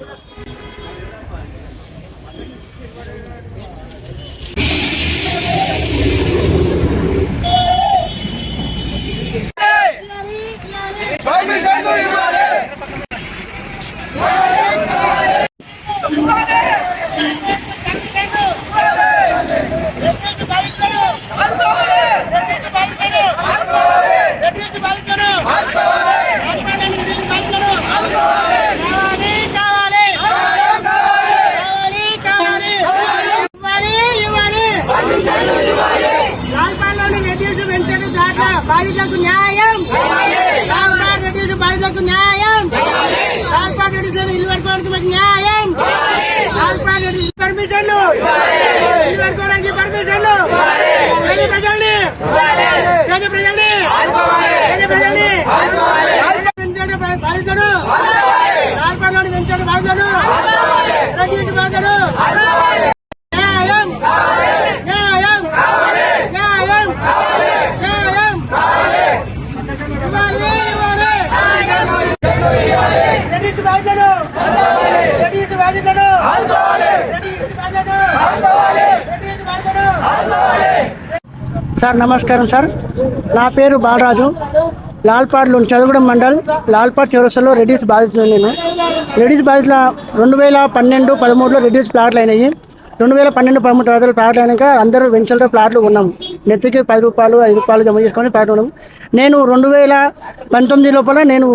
Yeah. బాధితులకు న్యాయం లాల్బాగ్ రెడ్డి బాధితులకు న్యాయం లాల్బాగ్ రెడ్డి ఇల్లు కట్టుకోవడానికి మాకు న్యాయం లాల్బాగ్ రెడ్డి పర్మిషన్లు ఇల్లు కట్టుకోవడానికి పర్మిషన్లు ప్రజల్ని ప్రజల్ని సార్ నమస్కారం సార్. నా పేరు బాలరాజు. లాల్పాడ్లో చదువుగూడెం మండల్ లాల్పాడ్ చౌరస్తలో రెడీస్ బాధితులు నేను. రెడీస్ బాధితుల రెండు వేల పన్నెండు పదమూడులో రెడీస్ ప్లాట్లు అయినాయి. రెండు వేల పన్నెండు పదమూడు తర్వాత ప్లాట్లు అయినాక అందరూ వెంచర్లో ప్లాట్లు ఉన్నాం నెత్తికి పది రూపాయలు ఐదు రూపాయలు జమ చేసుకొని ప్లాట్ ఉన్నాం నేను రెండు వేల పంతొమ్మిది లోపల నేను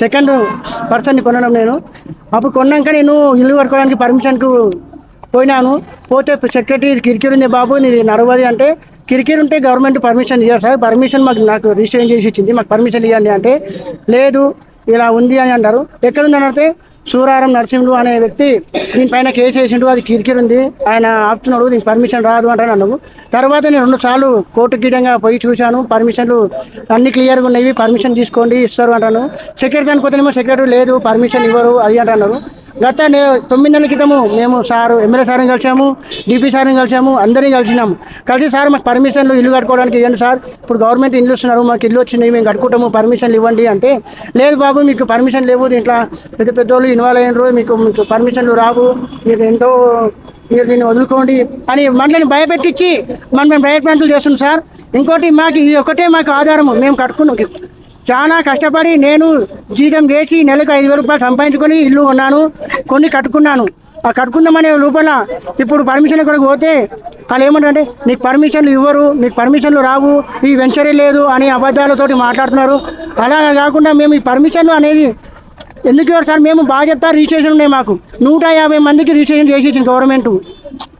సెకండ్ పర్సన్ని కొనడం నేను. అప్పుడు కొన్నాక నేను ఇల్లు కట్టుకోవడానికి పర్మిషన్కు పోయినాను. పోతే సెక్రటరీ కిరికీరు ఉంది బాబు నీది నడవది అంటే కిరికీరు ఉంటే గవర్నమెంట్ పర్మిషన్ ఇయ్యారు సార్. పర్మిషన్ మాకు నాకు రిజిస్ట్రేషన్ చేసి ఇచ్చింది. మాకు పర్మిషన్ ఇవ్వండి అంటే లేదు ఇలా ఉంది అని అన్నారు ఎక్కడుంది అని అంటే సూరారం నరసింహుడు అనే వ్యక్తి దీనిపైన కేసు వేసిండు. అది కిరికిరి ఉంది. ఆయన ఆపుతున్నాడు. దీనికి పర్మిషన్ రాదు అంటే అన్నాము తర్వాత నేను రెండు సార్లు కోర్టు కీటంగా పోయి చూశాను. పర్మిషన్లు అన్ని క్లియర్గా ఉన్నాయి పర్మిషన్ తీసుకోండి ఇస్తారు అంటాను. సెక్రటరీ అనుకోతేనేమో సెక్రటరీ లేదు. పర్మిషన్ ఇవ్వరు. అది అంటున్నారు గత తొమ్మిది నెలల క్రితము మేము సారు ఎమ్మెల్యే సార్ని కలిసాము డిపి సార్ని కలిసాము అందరినీ కలిసినాము కలిసి సార్ మాకు పర్మిషన్లు ఇల్లు కట్టుకోవడానికి ఇవ్వండి సార్. ఇప్పుడు గవర్నమెంట్ ఇల్లు ఇస్తున్నారు మాకు ఇల్లు వచ్చింది మేము కట్టుకుంటాము పర్మిషన్లు ఇవ్వండి అంటే లేదు బాబు మీకు పర్మిషన్ లేవు దీంట్లో పెద్ద పెద్ద వాళ్ళు ఇన్వాల్వ్ అయినరు మీకు మీకు పర్మిషన్లు రావు మీకు ఎంతో మీరు దీన్ని వదులుకోండి అని మనల్ని భయపెట్టించి మనం భయప్రాంతులు చేస్తున్నాం సార్. ఇంకోటి మాకు ఈ ఒకటే మాకు ఆధారము మేము కట్టుకున్నాం. చాలా కష్టపడి నేను జీతం చేసి నెలకు ఐదు వేల రూపాయలు సంపాదించుకొని ఇల్లు కొన్నాను కొన్ని కట్టుకున్నాను. ఆ కట్టుకుందామనే లోపల ఇప్పుడు పర్మిషన్ కొరకు పోతే వాళ్ళు ఏమంటారంటే నీకు పర్మిషన్లు ఇవ్వరు నీకు పర్మిషన్లు రావు ఈ వెంచరీ లేదు అని అబద్ధాలతోటి మాట్లాడుతున్నారు. అలా కాకుండా మేము ఈ పర్మిషన్లు అనేది ఎందుకు ఇవ్వరు సార్? మేము బాగా చెప్తా రిజిస్ట్రేషన్ ఉన్నాయి మాకు. నూట యాభై మందికి రిజిస్ట్రేషన్ చేసి ఇచ్చింది గవర్నమెంట్.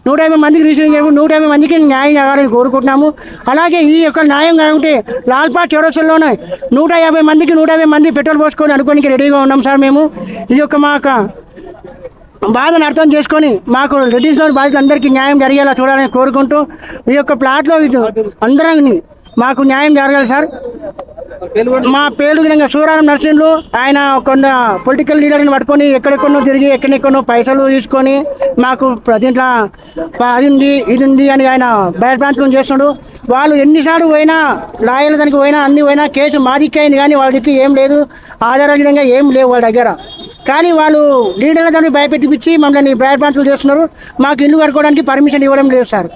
నూట యాభై మందికి రిసీవింగ్ చేయము నూట యాభై మందికి న్యాయం చేయాలని కోరుకుంటున్నాము. అలాగే ఈ యొక్క న్యాయం కాకుంటే లాల్పాట్ చౌరస్సులోనే నూట యాభై మందికి నూట యాభై మంది పెట్రోల్ పోసుకొని అనుకోనికి రెడీగా ఉన్నాం సార్ మేము. ఈ యొక్క మా యొక్క బాధను అర్థం చేసుకొని మాకు రెడ్డిస్లోని బాధితులందరికీ న్యాయం జరిగేలా చూడాలని కోరుకుంటూ ఈ యొక్క ప్లాట్లో ఇది అందరం మాకు న్యాయం జరగాలి సార్. మా పేరు విధంగా సూరారం నర్సింహులు ఆయన కొంత పొలిటికల్ లీడర్ని పట్టుకొని ఎక్కడెక్కడో తిరిగి ఎక్కడెక్కడో పైసలు తీసుకొని మాకు దీంట్లో అది ఉంది ఇది ఉంది అని ఆయన బయట ప్రాంతం చేస్తున్నాడు. వాళ్ళు ఎన్నిసార్లు పోయినా లాయర్ల దానికి పోయినా అన్ని పోయినా కేసు మాదిక్కైంది కానీ కానీ వాళ్ళకి ఏం లేదు. ఆధారాల ఏం లేవు వాళ్ళ దగ్గర. కానీ వాళ్ళు లీడర్ల దాన్ని భయపెట్టిపించి మమ్మల్ని బయట ప్రాంతాలు చేస్తున్నారు. మాకు ఇల్లు కట్టుకోవడానికి పర్మిషన్ ఇవ్వడం లేదు సార్.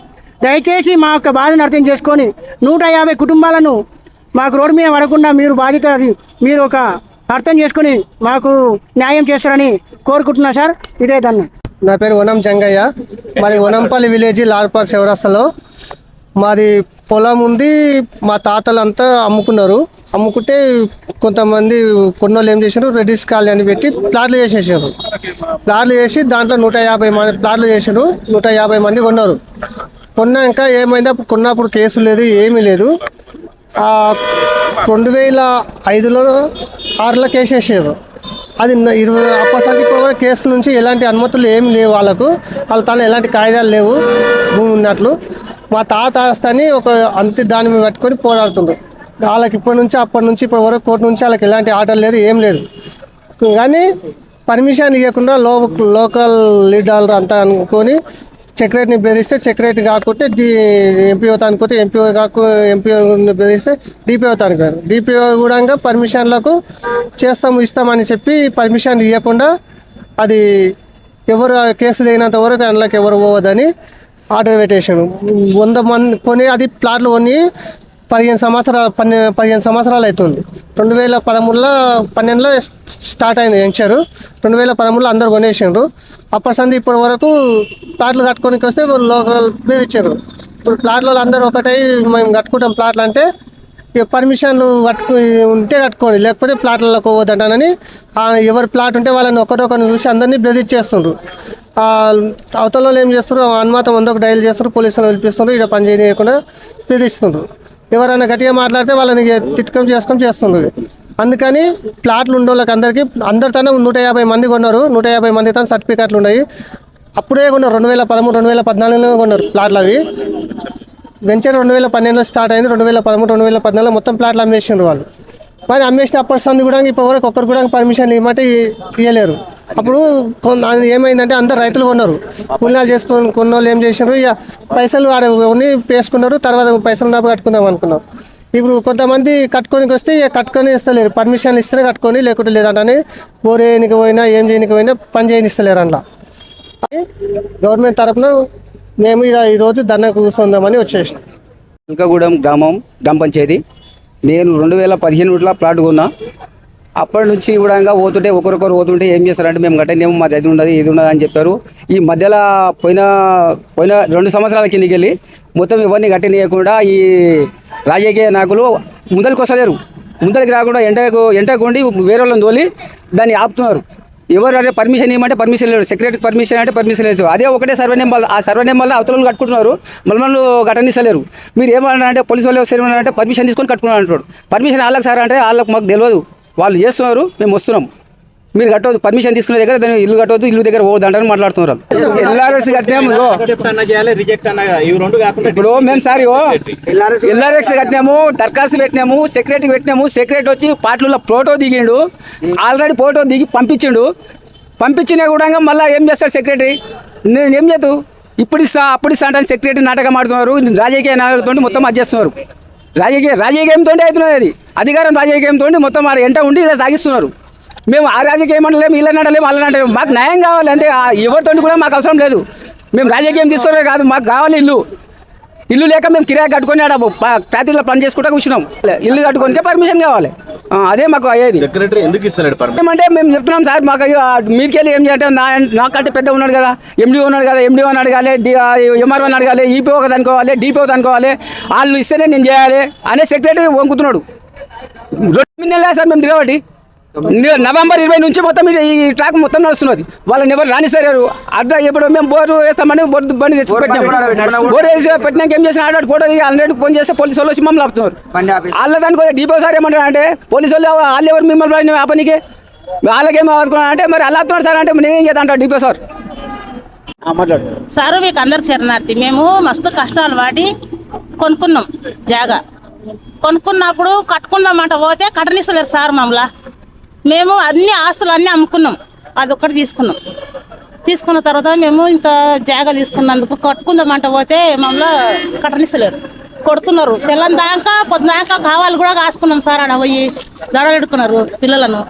దయచేసి మా యొక్క బాధను అర్థం చేసుకొని నూట యాభై కుటుంబాలను మాకు రోడ్డు మీద పడకుండా మీరు బాధ్యత మీరు ఒక అర్థం చేసుకొని మాకు న్యాయం చేస్తారని కోరుకుంటున్నా సార్. ఇదే దాన్ని నా పేరు వనం జంగయ్య. మాది వనంపల్లి విలేజ్ లాల్పార్ శివరాస్తలో. మాది పొలం ఉంది మా తాతలంతా అమ్ముకున్నారు. అమ్ముకుంటే కొంతమంది కొన్నోళ్ళు ఏం చేశారు రెడ్డిస్ కాలనీ అని పెట్టి ప్లాట్లు చేసేసారు ప్లాట్లు చేసి దాంట్లో నూట యాభై మంది ప్లాట్లు చేసారు నూట యాభై మంది కొన్నారు. కొన్నాక ఏమైందా? కొన్నప్పుడు కేసు లేదు ఏమీ లేదు. రెండు వేల ఐదులో ఆరులో కేసు వేసారు. అది ఇరవై అప్పటికి కూడా కేసు నుంచి ఎలాంటి అనుమతులు ఏమి లేవు వాళ్ళకు. వాళ్ళ తన ఎలాంటి కాయిదాలు లేవు భూమి ఉన్నట్లు. మా తాత ఆస్తని ఒక అంతే దాని మీద పెట్టుకొని పోరాడుతుండ్రు. వాళ్ళకి ఇప్పటి నుంచి అప్పటి నుంచి ఇప్పటి వరకు కోర్టు నుంచి వాళ్ళకి ఎలాంటి ఆర్డర్ లేదు ఏం లేదు. కానీ పర్మిషన్ ఇవ్వకుండా లో లోకల్ లీడర్ అంతా అనుకొని సెక్రటరీని బెదిరిస్తే సెక్రటరీ కాకుంటే డి ఎంపీఓ పోతే ఎంపీఓ కాకు ఎంపీఓని బెదిరిస్తే డిపిఓ అనుకోరు డిపిఓ కూడా పర్మిషన్లకు చేస్తాము ఇస్తామని చెప్పి పర్మిషన్ ఇవ్వకుండా అది ఎవరు ఆ కేసు లేనంత వరకు అందులోకి ఎవరు పోవద్దని ఆర్డర్ పెట్టేసాను వంద మంది కొని అది ప్లాట్లు కొని పదిహేను సంవత్సరాలు పన్నె పదిహేను సంవత్సరాలు అవుతుంది రెండు వేల పదమూడులో పన్నెండులో స్టార్ట్ అయింది ఎంచారు. రెండు వేల పదమూడులో అందరు కొనేసిండ్రు. అప్పటి సంది ఇప్పటి వరకు ప్లాట్లు కట్టుకోనికి వస్తే లోకల్ మీద ఇచ్చారు ఇప్పుడు ప్లాట్లో అందరూ ఒకటై మేము కట్టుకుంటాం ప్లాట్లు అంటే ఇక పర్మిషన్లు కట్టుకు ఉంటే కట్టుకోండి లేకపోతే ప్లాట్లలో పోవద్దంటానని ఎవరి ప్లాట్ ఉంటే వాళ్ళని ఒకటొకరిని చూసి అందరినీ బెదిరిచ్చేస్తుండ్రు. అవతల వాళ్ళు ఏం చేస్తున్నారు అనుమాతం వందకు డైల్ చేస్తారు పోలీసులను పిలిపిస్తుండ్రు ఇక్కడ పని చేయకుండా బెదిరిస్తుండ్రు. ఎవరైనా గట్టిగా మాట్లాడితే వాళ్ళని తిట్టుకం చేసుకొని చేస్తుండ్రు. అందుకని ప్లాట్లు ఉండేవాళ్ళకి అందరికీ అందరితోనే నూట యాభై మంది కొన్నారు. నూట యాభై మంది తన సర్టిఫికెట్లు ఉన్నాయి. అప్పుడే కొన్నారు రెండు వేల పదమూడు రెండు వేల పద్నాలుగులో కొన్నారు ప్లాట్లు అవి. వెంచర్ రెండు వేల పన్నెండులో స్టార్ట్ అయింది రెండు వేల పదమూడు రెండు వేల పద్నాలుగులో మొత్తం ప్లాట్లు అమ్మేసిండ్రు వాళ్ళు. మరి అమ్మేసిన అప్పటి సంది కూడా ఇప్పటివరకు ఒక్కరు కూడా పర్మిషన్ ఇవ్వమంటే ఇవ్వలేరు అప్పుడు కొన్- ఏమైందంటే అందరు రైతులు కొన్నారు. పుణ్యాలు చేసుకొని కొన్న వాళ్ళు ఏం చేసినారు? ఇక పైసలు ఆడ పేసుకున్నారు తర్వాత పైసలు డబ్బు కట్టుకుందాం అనుకున్నాం. ఇప్పుడు కొంతమంది కట్టుకోనికి వస్తే ఇక కట్టుకొని ఇస్తలేరు. పర్మిషన్ ఇస్తేనే కట్టుకొని లేకుంటే లేదంటే బోర్ వేయనికి పోయినా ఏం చేయనికి పోయినా పని చేయనిస్తలేరు అందులో. గవర్నమెంట్ తరఫున మేము ఇలా ఈరోజు ధర్నా కూర్చుందామని వచ్చేసాం ఇంకగూడెం గ్రామం గ్రామ పంచాయతీ. నేను రెండు వేల పదిహేను ప్లాట్ కొన్నా. అప్పటి నుంచి కూడా పోతుంటే ఒకరొకరు పోతుంటే ఏం చేస్తారంటే మేము కట్టనేమో మాది అది ఉండదు ఇది ఉండదు అని చెప్పారు. ఈ మధ్యలో పోయిన పోయిన రెండు సంవత్సరాల కిందకి వెళ్ళి మొత్తం ఇవన్నీ కట్టనీయకుండా ఈ రాజకీయ నాయకులు ముందరికి వస్తలేరు. ముందరికి రాకుండా ఎంటకు ఎంటకుండి వేరే వాళ్ళని తోలి దాన్ని ఆపుతున్నారు. ఎవరు అంటే పర్మిషన్ ఇవ్వమంటే పర్మిషన్ లేదు. సెక్రటరీ పర్మిషన్ అంటే పర్మిషన్ లేదు. అదే ఒకటే సర్వే నెంబర్ ఆ సర్వే నెంబర్లో అవతల కట్టుకుంటున్నారు. మళ్ళీ వాళ్ళు కట్టనిస్తలేరు మీరు ఏమన్నా అంటే పోలీసు వాళ్ళు సరే అంటే పర్మిషన్ తీసుకొని కట్టుకున్నారు అంటారు పర్మిషన్ వాళ్ళకి సార్ అంటే వాళ్ళకి మాకు తెలియదు. వాళ్ళు చేస్తున్నారు మేము వస్తున్నాం. మీరు కట్టవద్దు పర్మిషన్ తీసుకునే దగ్గర దాన్ని ఇల్లు కట్టవద్దు ఇల్లు దగ్గర పోవద్దు అంటారు మాట్లాడుతున్నారు ఎల్ఆర్ఎస్ కట్టినాము ఇప్పుడు మేము సారీ ఎల్ఆర్ఎస్ ఎల్ఆర్ఎక్స్ కట్టినాము దరఖాస్తు పెట్టినాము సెక్రటరీ పెట్టినాము సెక్రటరీ వచ్చి పాటలలో ఫోటో దిగిండు. ఆల్రెడీ ఫోటో దిగి పంపించిండు. పంపించినా కూడా మళ్ళీ ఏం చేస్తాడు సెక్రటరీ నేను ఏం చేద్దు? ఇప్పుడు ఇస్తా అప్పుడు ఇస్తా అంటే సెక్రటరీ నాటకం ఆడుతున్నారు రాజకీయ నాయకులతో మొత్తం అది చేస్తున్నారు. రాజకీయ రాజకీయంతో అవుతున్నది అది. అధికారం రాజకీయంతో మొత్తం ఆడ ఎంట ఉండి ఇలా సాగిస్తున్నారు. మేము ఆ రాజకీయం అంటలేము వీళ్ళని అంటలేము వాళ్ళని అంటలేము మాకు న్యాయం కావాలి అంతే ఎవరితో కూడా మాకు అవసరం లేదు. మేము రాజకీయం తీసుకోలేదు కాదు మాకు కావాలి ఇల్లు. ఇల్లు లేక మేము కిరాయి కట్టుకొని ఆడ ఫ్యాక్టరీలో పని చేసుకుంటా కూర్చున్నాం. ఇల్లు కట్టుకుంటే పర్మిషన్ కావాలి. అదే మాకు అయ్యేది. సెక్రటరీ ఎందుకు పర్మిషన్ ఏమంటే మేము చెప్తున్నాం సార్ మాకు అయ్యో, మీదికెళ్ళి ఏం చేయాలంటే నా నాకంటే పెద్ద ఉన్నాడు కదా ఎండి ఉన్నాడు కదా ఎండి అని అడగాలి ఎంఆర్ఓ అని అడగాలి ఈపీఓ అనుకోవాలి డిపిఓ అనుకోవాలి వాళ్ళు ఇస్తేనే నేను చేయాలి అనే సెక్రటరీ వంకుతున్నాడు రెండు నెలలే సార్ మేము తిరగబట్టి. నవంబర్ ఇరవై నుంచి మొత్తం ఈ- ట్రాక్ మొత్తం నడుస్తున్నది. వాళ్ళని ఎవరు రానిసారు అడ్డా ఎప్పుడు మేము బోరు వేస్తామని బోర్ బండి తెచ్చి పెట్టినాం. బోర్ వేసి పెట్టినాక ఏం చేసిన ఆడ ఫోటో దిగి ఆల్రెడీ ఫోన్ చేస్తే పోలీసు వాళ్ళు వచ్చి మమ్మల్ని ఆపుతున్నారు. వాళ్ళ దానికి డిపో సార్ ఏమంటారు అంటే పోలీసు వాళ్ళు వాళ్ళు ఎవరు మిమ్మల్ని పడిన ఆ పనికి వాళ్ళకేం ఆదుకున్నారు అంటే మరి అలా ఆపుతున్నారు సార్ అంటే నేనేం చేద్దాం అంటారు డిపో సార్. సారు మీకు అందరికి శరణార్థి. మేము మస్తు కష్టాలు వాడి కొనుక్కున్నాం జాగా. కొనుక్కున్నప్పుడు కట్టుకుందామంట పోతే కట్టనిస్తలేరు సార్ మమ్మల్ని. మేము అన్ని ఆస్తులు అన్నీ అమ్ముకున్నాం. అది ఒక్కటి తీసుకున్నాం. తీసుకున్న తర్వాత మేము ఇంత జాగా తీసుకున్నందుకు కట్టుకుందామంట పోతే మమ్మల్ని కట్టనిస్తలేరు. కొడుతున్నారు. తెల్లని దాకా పొద్దుదాకా కావాలి కూడా కాసుకున్నాం సార్ ఆడ పోయి దడలెడుకున్నారు పిల్లలను.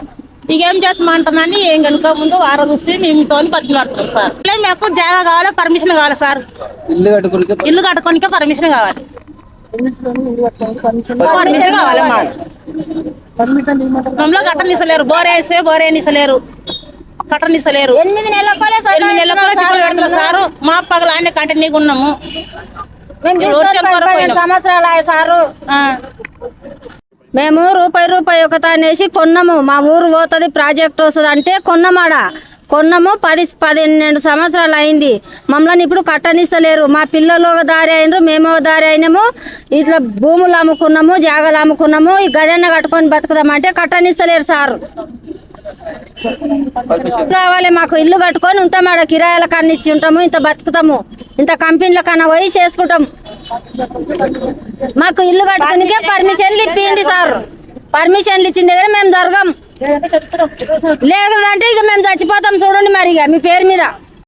ఇక ఏం చేస్తామంటానని ఏం కనుక ముందు వార చూస్తే మేము తోని బతిలాడుతున్నాం సార్. ఇట్లే మాకు జాగా కావాలి పర్మిషన్ కావాలి సార్. ఇల్లు కట్టుకుంటే ఇల్లు కట్టుకోనికే పర్మిషన్ కావాలి. పర్మిషన్ కావాలి మాకు. మమ్మల్ని కట్టనిస్తలేరు బోరేస్తే బోరేనిస్తలేరు కట్టనిస్తలేరు ఎనిమిది నెలలకోలే ఎనిమిది నెలలకు తిప్పలు పెడుతున్నారు సారు. మా పగల ఆయన కంటిన్యూగా ఉన్నాము? సంవత్సరాలు సారు. ఆ. మేము రూపాయి రూపాయి ఒక తానేసి కొన్నాము. మా ఊరు పోతుంది ప్రాజెక్ట్ వస్తుంది అంటే కొన్నమాడ కొన్నాము పది పదిహేను సంవత్సరాలు అయింది. మమ్మల్ని ఇప్పుడు కట్టనిస్తలేరు. మా పిల్లలు ఒక దారి అయినరు మేము ఒక దారి అయినాము. ఇట్లా భూములు అమ్ముకున్నాము జాగాలు అమ్ముకున్నాము. ఈ గదన్న కట్టుకొని బతుకుదామంటే కట్టనిస్తలేరు సారు. కావాలి మాకు ఇల్లు కట్టుకొని ఉంటాం. ఆడ కిరాయిల కన్నా ఇచ్చి ఉంటాము ఇంత బతుకుతాము. ఇంత కంపెనీల కన్నా పోయి చేసుకుంటాం. మాకు ఇల్లు కట్టుకునికే పర్మిషన్లు ఇప్పిండి సార్. పర్మిషన్లు ఇచ్చిన దగ్గర మేము జరగం. లేదంటే ఇక మేము చచ్చిపోతాం చూడండి మరి ఇక మీ పేరు మీద